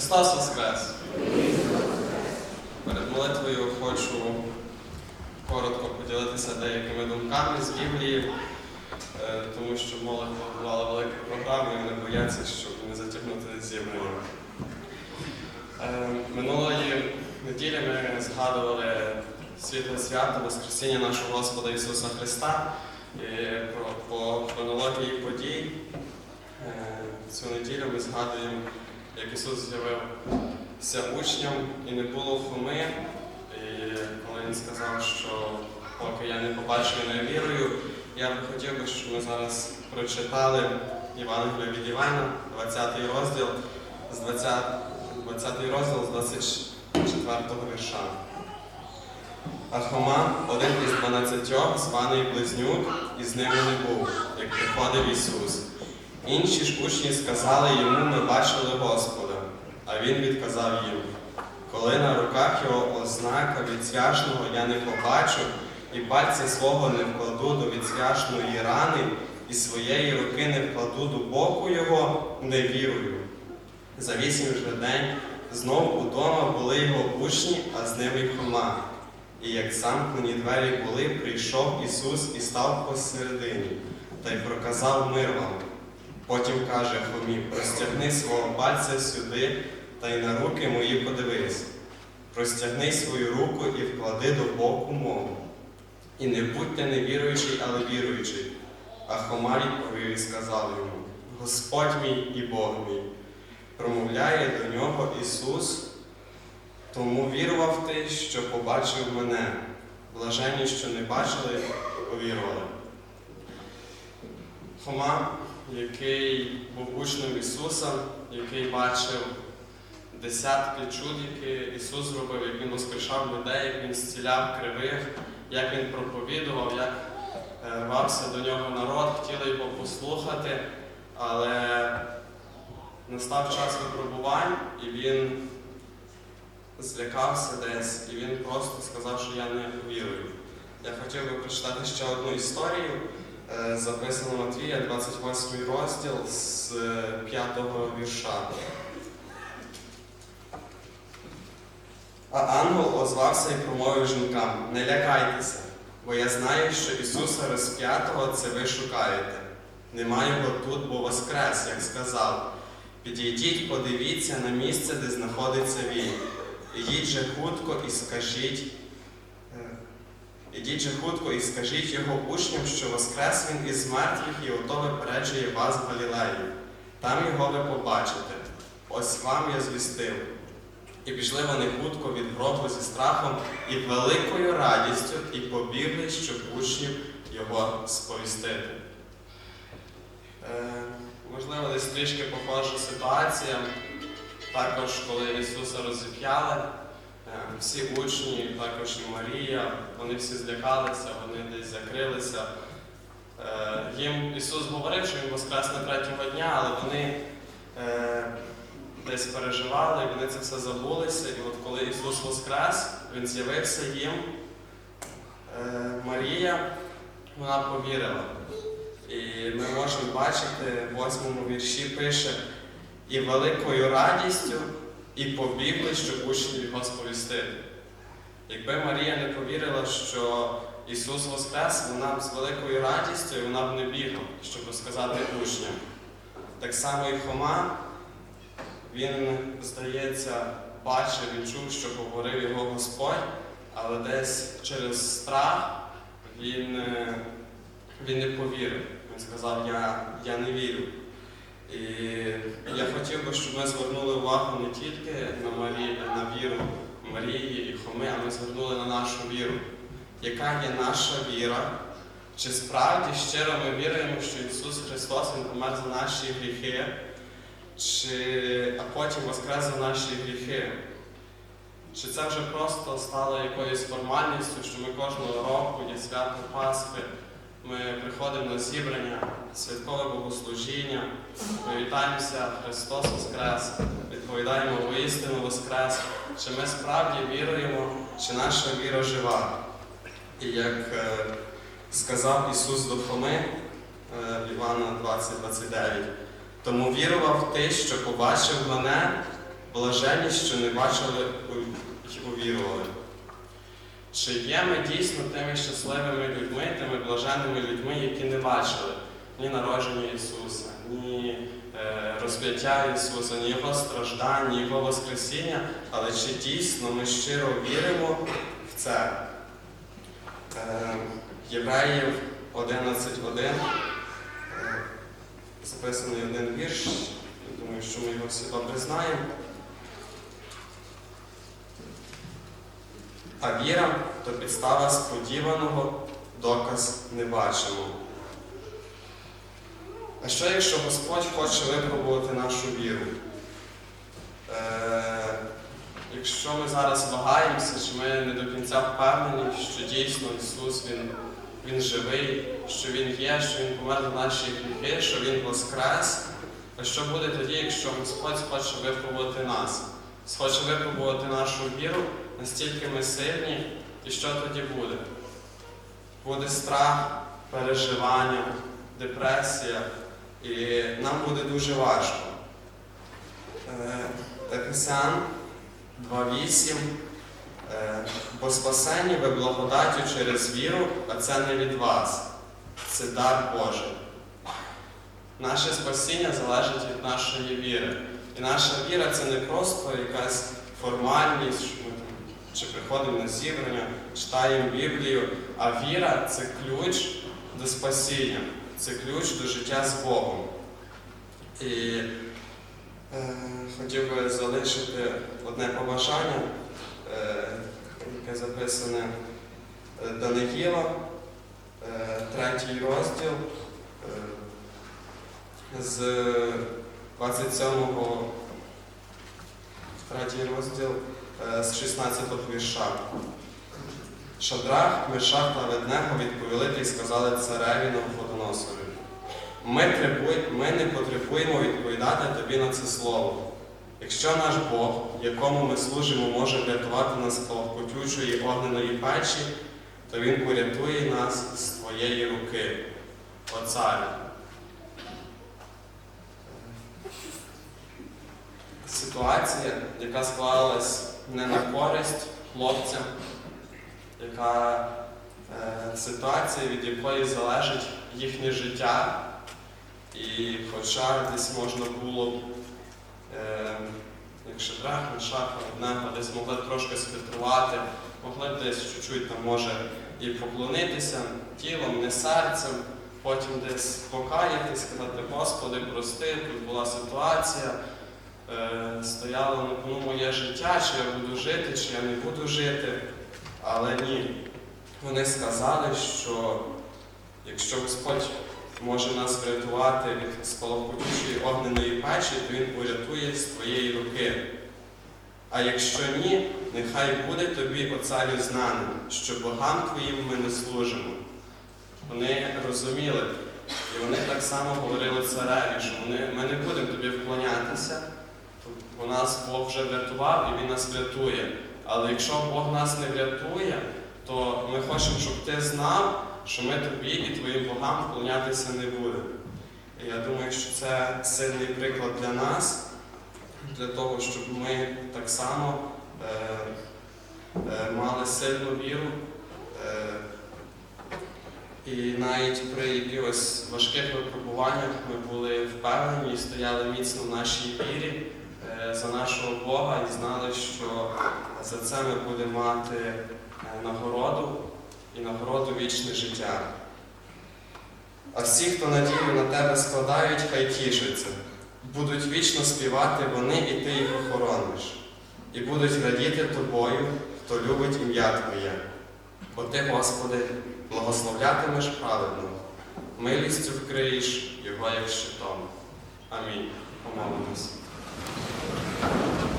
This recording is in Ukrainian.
Христос Воскрес! Перед молитвою хочу коротко поділитися деякими думками з Біблії, е, тому що молитва мала велику програму і вони бояться, щоб не затягнути. Е, Минулої неділі ми згадували світле свято Воскресіння нашого Господа Ісуса Христа і про, хронології подій. Е, Цю неділю ми згадуємо, як Ісус з'явився учням і не було Фоми. І коли він сказав, що поки я не побачу і не вірую, я би хотів би, щоб ми зараз прочитали Євангелія від Івана, 20 розділ, з 20, 20 розділ з 24 вірша. А Хома, один із дванадцятьох, званий Близнюк, і з ними не був, як приходив Ісус. Інші ж учні сказали йому, ми бачили Господа, а він відказав їм, коли на руках його ознака відсвяшного я не побачу, і пальця свого не вкладу до відсвяшної рани, і своєї руки не вкладу до боку його, не вірую. За вісім же день знов удома були його учні, а з ними Хома. І як замкнені двері були, прийшов Ісус і став посередині, та й проказав мир вам. Потім каже Хомі, простягни свого пальця сюди та й на руки мої подивись. Простягни свою руку і вклади до боку мого. І не будьте невіруючий, але віруючий. А Хома відповів і сказав йому: Господь мій і Бог мій. Промовляє до нього Ісус, тому вірував ти, що побачив мене. Блаженні, що не бачили, повірували. Хома, який був учнем Ісуса, який бачив десятки чуд, які Ісус зробив, як Він воскрешав людей, як Він зціляв кривих, як Він проповідував, як е, рвався до нього народ, хотіли його послухати, але настав час випробувань, і він злякався десь, і він просто сказав, що я не вірую. Я хотів би прочитати ще одну історію. Е, Записано Матвія, 28 розділ з 5 вірша. А ангел озвався і промовив жінкам: Не лякайтеся, бо я знаю, що Ісуса розп'ятого це ви шукаєте. Нема його тут, бо воскрес, як сказав. Підійдіть, подивіться на місце, де знаходиться він. Ідіть же хутко і скажіть. Ідіть же хутко і скажіть його учням, що воскрес він із мертвих і ото випереджує вас в Галілеї. Там його ви побачите. Ось вам я звістив. І пішли вони хутко від гробу зі страхом і великою радістю, і побігли, щоб учнів його сповістити. Е, можливо, десь трішки похожа ситуація. Також, коли Ісуса розіп'яли, всі учні, також і Марія, вони всі злякалися, вони десь закрилися. Е, Їм Ісус говорив, що Він воскресне третього дня, але вони е, десь переживали, вони це все забулися. І от коли Ісус воскрес, Він з'явився їм, е, Марія, вона повірила. І ми можемо бачити, в восьмому вірші пише, і великою радістю, і побігли, щоб учнів його сповістити. Якби Марія не повірила, що Ісус Воскрес, вона б з великою радістю вона б не бігла, щоб сказати учням. Так само і Хома, він, здається, бачив і чув, що говорив його Господь, але десь через страх він, е, він не повірив. Він сказав, я, я не вірю. І би, щоб ми звернули увагу не тільки на, Марі, на віру Марії і Хоми, а ми звернули на нашу віру. Яка є наша віра? Чи справді щиро ми віруємо, що Ісус Христос Він помер за наші гріхи, чи, а потім воскрес за наші гріхи? Чи це вже просто стало якоюсь формальністю, що ми кожного року є свято Пасхи, ми приходимо на зібрання, святкове богослужіння, ми вітаємося Христос Воскрес, відповідаємо воістину Воскрес, чи ми справді віруємо, чи наша віра жива. І як е, сказав Ісус до Хоми, е, Івана 20:29, тому вірував ти, що побачив мене, блаженні, що не бачили й увірували. Чи є ми дійсно тими щасливими людьми, тими блаженними людьми, які не бачили ні народження Ісуса, ні е, розп'яття Ісуса, ні Його страждань, ні Його Воскресіння, але чи дійсно ми щиро віримо в це? Е, Євреїв 11.1 е, записаний один вірш. Я думаю, що ми його всі добре знаємо. А віра то підстава сподіваного, доказ небаченого. А що якщо Господь хоче випробувати нашу віру? Е, якщо ми зараз вагаємося, чи ми не до кінця впевнені, що дійсно Ісус Він, він живий, що Він є, що Він помер за наші гріхи, що Він воскрес, а що буде тоді, якщо Господь хоче випробувати нас? Схоче випробувати нашу віру, настільки ми сильні, і що тоді буде? Буде страх, переживання, депресія, і нам буде дуже важко. Ефесян 2.8. Е, Бо спасені ви благодаттю через віру, а це не від вас. Це дар Божий. Наше спасіння залежить від нашої віри. І наша віра це не просто якась формальність, що ми чи приходимо на зібрання, читаємо Біблію, а віра це ключ до спасіння, це ключ до життя з Богом. І е, хотів би залишити одне побажання, е, яке записане е, Даниїла, е, третій розділ. Е, з 27-го, третій розділ з 16-го вірша. Шадрах, Мешах та Веднего відповіли та й сказали цареві Навуходоносору. Ми, ми не потребуємо відповідати тобі на це слово. Якщо наш Бог, якому ми служимо, може врятувати нас з палкотючої огненої печі, то Він порятує нас з твоєї руки, о царю. ситуація, яка склалась не на користь хлопцям, яка е, ситуація, від якої залежить їхнє життя. І хоча десь можна було, б, е, як шадрах, мешах, однега, десь могли б трошки сфільтрувати, могли б десь чуть-чуть там може і поклонитися тілом, не серцем, потім десь покаятись, сказати, Господи, прости, тут була ситуація стояло на кону моє життя, чи я буду жити, чи я не буду жити. Але ні. Вони сказали, що якщо Господь може нас врятувати від спалахучої огненої печі, то Він порятує з твоєї руки. А якщо ні, нехай буде тобі оцарю знаним, що богам твоїм ми не служимо. Вони розуміли, і вони так само говорили цареві, що ми не будемо тобі нас Бог вже врятував і Він нас врятує. Але якщо Бог нас не врятує, то ми хочемо, щоб ти знав, що ми тобі і твоїм богам вклонятися не будемо. Я думаю, що це сильний приклад для нас, для того, щоб ми так само е, е, мали сильну віру. Е, і навіть при якихось важких випробуваннях ми були впевнені і стояли міцно в нашій вірі за нашого Бога і знали, що за це ми будемо мати е, нагороду і нагороду вічне життя. А всі, хто надію на тебе складають, хай тішаться. Будуть вічно співати вони, і ти їх охорониш. І будуть радіти тобою, хто любить ім'я Твоє. Бо ти, Господи, благословлятимеш праведно, милістю вкриєш його як щитом. Амінь. Помолимось. 何?